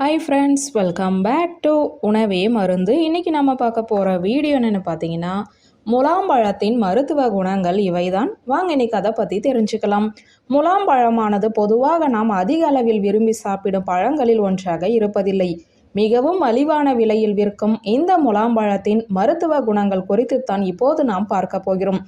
Hi friends welcome back to உணவே மருந்து. இன்றைக்கி நம்ம பார்க்க போகிற வீடியோ என்னென்னு பார்த்தீங்கன்னா முலாம்பழத்தின் மருத்துவ குணங்கள் இவைதான். வாங்க இன்னைக்கு அதை பற்றி தெரிஞ்சுக்கலாம். முலாம்பழமானது பொதுவாக நாம் அதிக அளவில் விரும்பி சாப்பிடும் பழங்களில் ஒன்றாக இருப்பதில்லை. மிகவும் மலிவான விலையில் விற்கும் இந்த முலாம்பழத்தின் மருத்துவ குணங்கள் குறித்து தான் இப்போது நாம் பார்க்க போகிறோம்.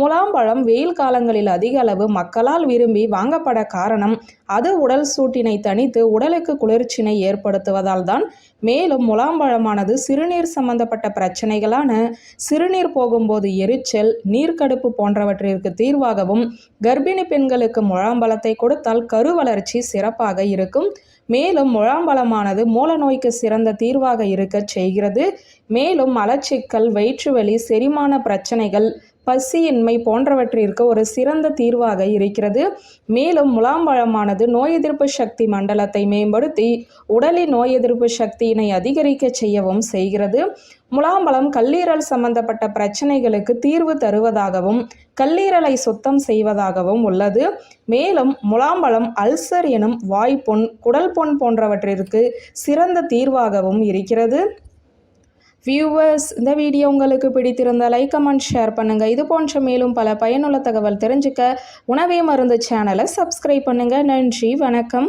முலாம்பழம் வெயில் காலங்களில் அதிக அளவு மக்களால் விரும்பி வாங்கப்பட காரணம் அது உடல் சூட்டினை தணித்து உடலுக்கு குளிர்ச்சினை ஏற்படுத்துவதால் தான். மேலும் முலாம்பழமானது சிறுநீர் சம்பந்தப்பட்ட பிரச்சனைகளான சிறுநீர் போகும்போது எரிச்சல் நீர்க்கடுப்பு போன்றவற்றிற்கு தீர்வாகவும் கர்ப்பிணி பெண்களுக்கு முழாம்பழத்தை கொடுத்தால் கரு வளர்ச்சி சிறப்பாக இருக்கும். மேலும் முழாம்பழமானது மூல நோய்க்கு சிறந்த தீர்வாக இருக்க செய்கிறது. மேலும் மலச்சிக்கல் வயிற்றுவலி செரிமான பிரச்சனைகள் பசியின்மை போன்றவற்றிற்கு ஒரு சிறந்த தீர்வாக இருக்கிறது. மேலும் முலாம்பழமானது நோய் எதிர்ப்பு சக்தி மண்டலத்தை மேம்படுத்தி உடலின் நோய் எதிர்ப்பு சக்தியினை அதிகரிக்க செய்யவும் செய்கிறது. முலாம்பழம் கல்லீரல் சம்பந்தப்பட்ட பிரச்சனைகளுக்கு தீர்வு தருவதாகவும் கல்லீரலை சுத்தம் செய்வதாகவும் உள்ளது. மேலும் முலாம்பழம் அல்சர் எனும் வாய்ப்புண் குடல் பொன் போன்றவற்றிற்கு சிறந்த தீர்வாகவும் இருக்கிறது. வியூவர்ஸ் இந்த வீடியோ உங்களுக்கு பிடித்திருந்தால் லைக் கமெண்ட் ஷேர் பண்ணுங்கள் இது போன்ற மேலும் பல பயனுள்ள தகவல் தெரிஞ்சுக்க உணவே மருந்து சேனலை சப்ஸ்கிரைப் பண்ணுங்கள் நன்றி வணக்கம்.